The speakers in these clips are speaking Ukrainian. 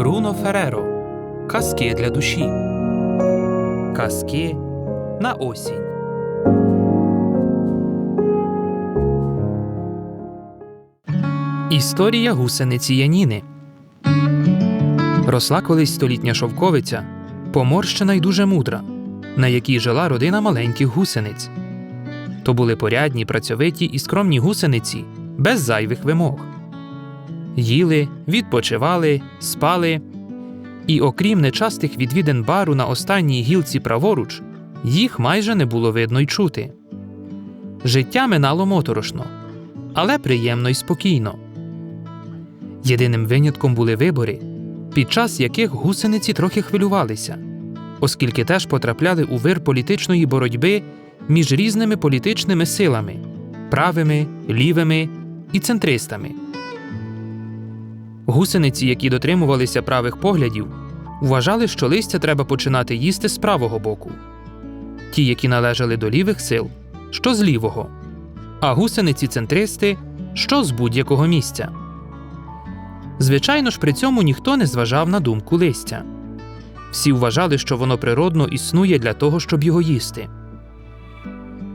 Бруно Фереро. Казки для душі. Казки на осінь. Історія гусениці Яніни. Росла колись столітня шовковиця, поморщена й дуже мудра, на якій жила родина маленьких гусениць. То були порядні, працьовиті і скромні гусениці, без зайвих вимог. Їли, відпочивали, спали. І окрім нечастих відвідин бару на останній гілці праворуч, їх майже не було видно й чути. Життя минало моторошно, але приємно й спокійно. Єдиним винятком були вибори, під час яких гусениці трохи хвилювалися, оскільки теж потрапляли у вир політичної боротьби між різними політичними силами правими, лівими і центристами. Гусениці, які дотримувалися правих поглядів, вважали, що листя треба починати їсти з правого боку, ті, які належали до лівих сил, що з лівого, а гусениці центристи що з будь-якого місця. Звичайно ж, при цьому ніхто не зважав на думку листя. Всі вважали, що воно природно існує для того, щоб його їсти.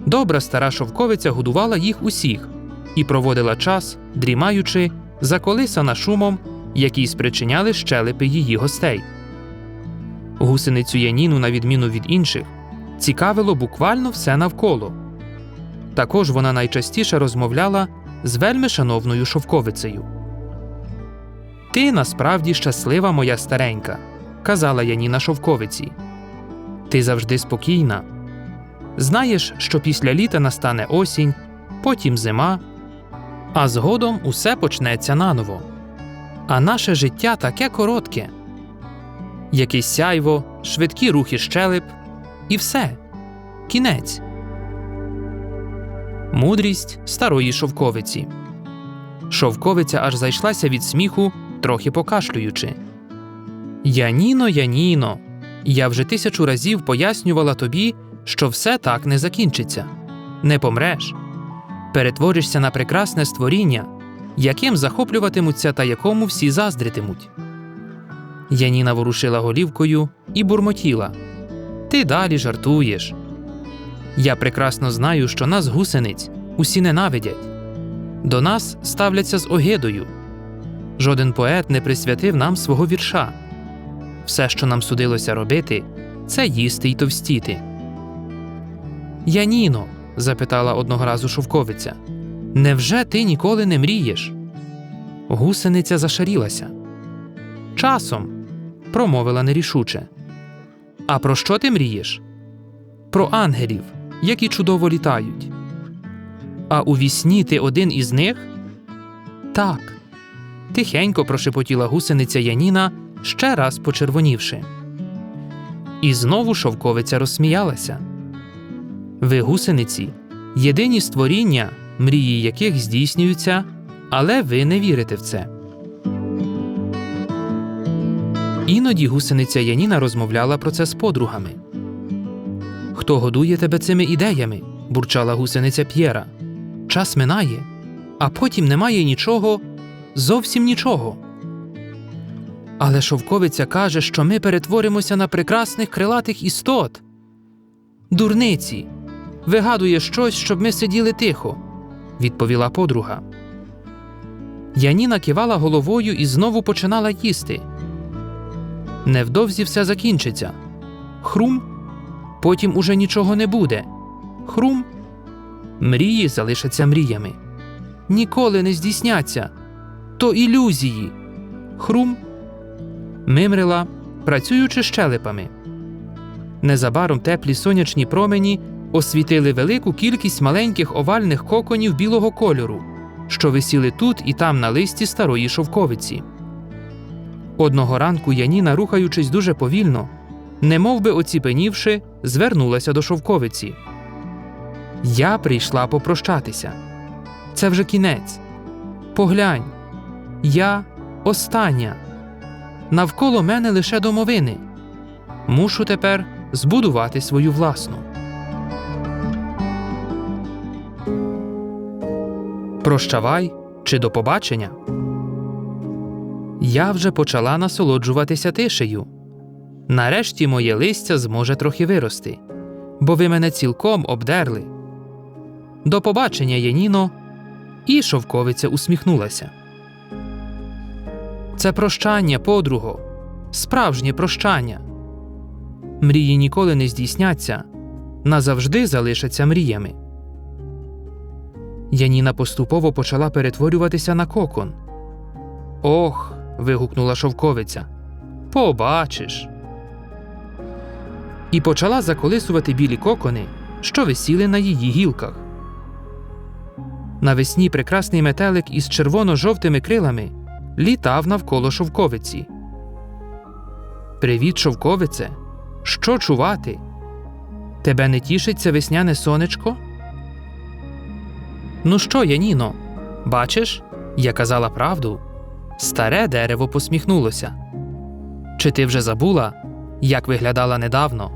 Добра стара шовковиця годувала їх усіх і проводила час, дрімаючи, заколисана шумом, який спричиняли щелепи її гостей. Гусеницю Яніну, на відміну від інших, цікавило буквально все навколо. Також вона найчастіше розмовляла з вельми шановною шовковицею. Ти насправді щаслива, моя старенька, казала Яніна шовковиці. Ти завжди спокійна. Знаєш, що після літа настане осінь, потім зима, а згодом усе почнеться наново. А наше життя таке коротке. Якесь сяйво, швидкі рухи щелеп, і все кінець. Мудрість старої шовковиці. Шовковиця аж зайшлася від сміху, трохи покашлюючи. Яніно, Яніно, я вже тисячу разів пояснювала тобі, що все так не закінчиться. Не помреш. Перетворишся на прекрасне створіння, яким захоплюватимуться та якому всі заздритимуть. Яніна ворушила голівкою і бурмотіла. Ти далі жартуєш. Я прекрасно знаю, що нас гусениць усі ненавидять. До нас ставляться з огидою. Жоден поет не присвятив нам свого вірша. Все, що нам судилося робити, це їсти й товстіти. Яніно, запитала одного разу шовковиця, невже ти ніколи не мрієш? Гусениця зашарілася. Часом, промовила нерішуче. А про що ти мрієш? Про ангелів, які чудово літають. А у вісні ти один із них? Так. Тихенько прошепотіла гусениця Яніна, ще раз почервонівши. І знову шовковиця розсміялася. Ви гусениці, єдині створіння, мрії яких здійснюються, але ви не вірите в це. Іноді гусениця Яніна розмовляла про це з подругами. Хто годує тебе цими ідеями? бурчала гусениця П'єра. Час минає, а потім немає нічого, зовсім нічого. Але шовковиця каже, що ми перетворимося на прекрасних крилатих істот. Дурниці, вигадує щось, щоб ми сиділи тихо, відповіла подруга. Яніна кивала головою і знову починала їсти. Невдовзі все закінчиться. Хрум, потім уже нічого не буде. Хрум, мрії залишаться мріями. Ніколи не здійсняться. То ілюзії. Хрум, мимрила, працюючи щелепами. Незабаром теплі сонячні промені освітили велику кількість маленьких овальних коконів білого кольору, що висіли тут і там на листі старої шовковиці. Одного ранку Яніна, рухаючись дуже повільно, немов би оціпенівши, звернулася до шовковиці. Я прийшла попрощатися. Це вже кінець. Поглянь, я остання. Навколо мене лише домовини. Мушу тепер збудувати свою власну. Прощавай чи до побачення. Я вже почала насолоджуватися тишею. Нарешті моє листя зможе трохи вирости, бо ви мене цілком обдерли. До побачення, Яніно, і шовковиця усміхнулася. Це прощання, подруго, справжнє прощання. Мрії ніколи не здійсняться, назавжди залишаться мріями. Яніна поступово почала перетворюватися на кокон. Ох. вигукнула шовковиця. Побачиш. І почала заколисувати білі кокони, що висіли на її гілках. Навесні прекрасний метелик із червоно-жовтими крилами літав навколо шовковиці. Привіт, шовковице! Що чувати? Тебе не тішиться весняне сонечко? Ну що, Яніно, бачиш, я казала правду. Старе дерево посміхнулося. Чи ти вже забула, як виглядала недавно?